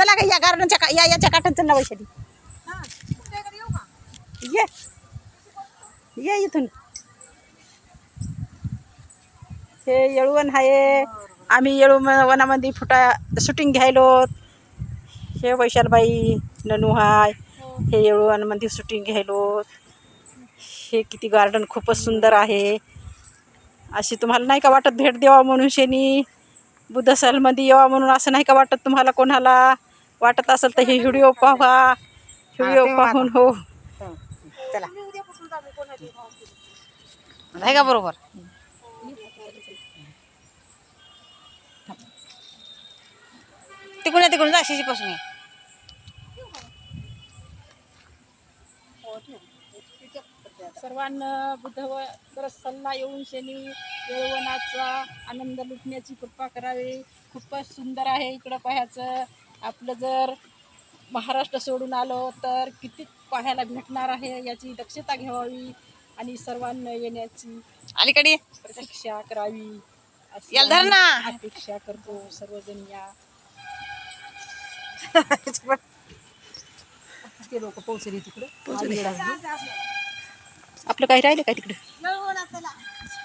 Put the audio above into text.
चला का या गार्डनच्या का या याच्या काठात चल ना वैशाली. ये. ये इथून. हे येळवण आहे आम्ही येळू वनामध्ये फुटा शूटिंग घ्यायलो. हे वैशालबाई ननू हाय. हे येळवणमध्ये शूटिंग घ्यायलो. हे किती गार्डन खूपच सुंदर आहे. अशी तुम्हाला नाही का वाटत भेट द्यावा म्हणून शेनी? बुद्धसालमध्ये यावा म्हणून असं नाही का वाटत तुम्हाला कोणाला? वाटत असेल तर हे व्हिडिओ पाहा. व्हिडिओ पाहून हो. चला. आहे का बरोबर? तिकडून तिकडून जा शिशी पासून ये. सर्वांना बुद्ध सल्ला येऊन शनी येळवणाचा आनंद लुटण्याची कृपा करावी. खूपच सुंदर आहे इकडं पाहायचं. आपलं जर महाराष्ट्र सोडून आलो तर किती पाहायला भेटणार आहे याची दक्षता घ्यावी आणि सर्वांना येण्याची अलीकडे. प्रतीक्षा करावी अशी याला धर ना. आम्ही अपेक्षा करतो सर्वजण या. ते लोक पोहोचले तिकडे. आपलं काही राहिलं काय तिकडे?